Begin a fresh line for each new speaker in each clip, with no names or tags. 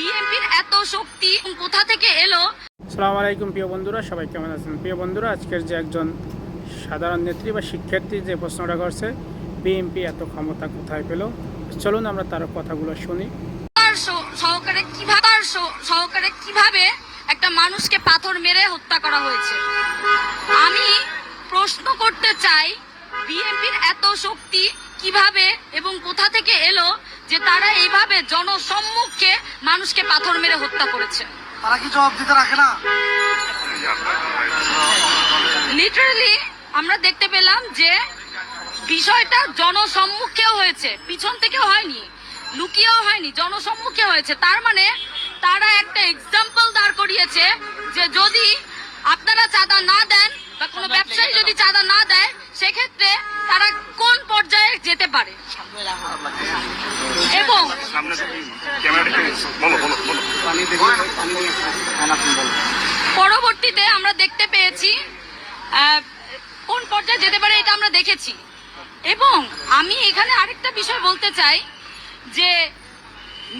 বিএনপির এত শক্তি কোথা থেকে এলো?
সালাম আলাইকুম প্রিয় বন্ধুরা সবাই কেমন আছেন? প্রিয় বন্ধুরা আজকের যে একজন সাধারণ নেত্রী বা শিক্ষার্থী যে প্রশ্নটা করছে বিএনপি এত ক্ষমতা কোথায় পেল? চলুন আমরা তার কথাগুলো শুনি।
সহকারে কীভাবে সহকারে কীভাবে একটা মানুষকে পাথর মেরে হত্যা করা হয়েছে? আমি প্রশ্ন করতে চাই বিএনপির এত শক্তি কীভাবে এবং তারা এইভাবে জনসম্মুখে মানুষকে পাথর মেরে হত্যা করেছে।
তারা কি জবাব দিতে রাখে না?
লিটারালি আমরা দেখতে পেলাম যে বিষয়টা জনসম্মুখেও হয়েছে পিছন থেকেও হয়নি লুকিয়েও হয়নি জনসম্মুখে হয়েছে। তার মানে তারা একটা এক্সাম্পল দাঁড় করিয়েছে যে যদি আপনারা চাঁদা না দেন বা কোনো ব্যবসায়ী যদি চাঁদা না পরবর্তীতে আমরা দেখতে পেয়েছি কোন পর্যায়ে যেতে পারে এটা আমরা দেখেছি। এবং আমি এখানে আরেকটা বিষয় বলতে চাই যে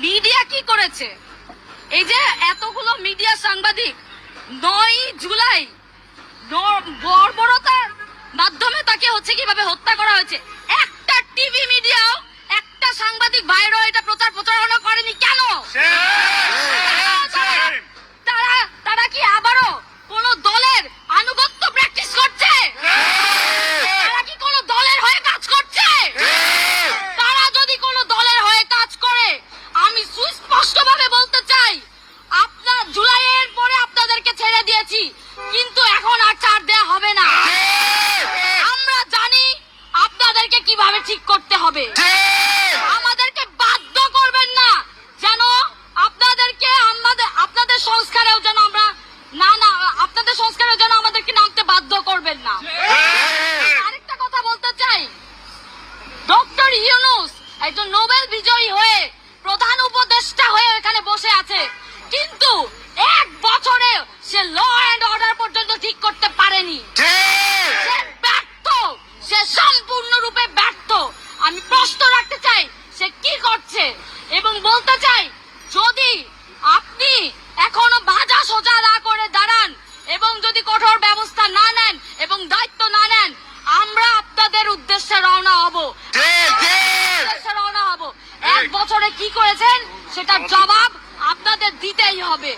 মিডিয়া কি করেছে? এই যে এতগুলো মিডিয়া সাংবাদিক নয় জুলাই বর্বরতার মাধ্যমে তাকে হচ্ছে কীভাবে হত্যা সাংবাদিক ভাইরাও এটা প্রচার প্রচারণা করেনি কেন? তারা তারা কি আবারও কোন দলের আনুগত্য প্র্যাকটিস করছে? তারা কি কোন দলের হয়ে কাজ করছে? তারা যদি কোন দলের হয়ে কাজ করে, আমি সুস্পষ্টভাবে বলতে চাই, আপনার জুলাইয়ের পরে আপনাদেরকে ছেড়ে দিয়েছি, কিন্তু এখন আর ছাড় দেয়া হবে না। আমরা জানি আপনাদেরকে কীভাবে ঠিক করতে হবে আমাদেরকে বাধ্য করবেন না যেন আপনাদেরকে আমাদের আপনাদের সংস্কারেও যেন আমরা না না আপনাদের সংস্কারেও যেন আমাদেরকে নামতে বাধ্য করবেন না আরেকটা কথা বলতে চাই ডক্টর ইউনুস একজন নোবেল বিজয়ী হয়ে প্রধান উপদেষ্টা হয়ে এখানে বসে আছে। কিন্তু এক বছরে সে ল অ্যান্ড অর্ডার পর্যন্ত ঠিক করতে পারেনি। সে ব্যর্থ। সে সম্পূর্ণরূপে ব্যর্থ। আমি প্রশ্ন রাখতে চাই সে কি করছে? এবং বলতে চাই সাত বছরে কি করেছেন? সেটার জবাব আপনাদের দিতেই হবে।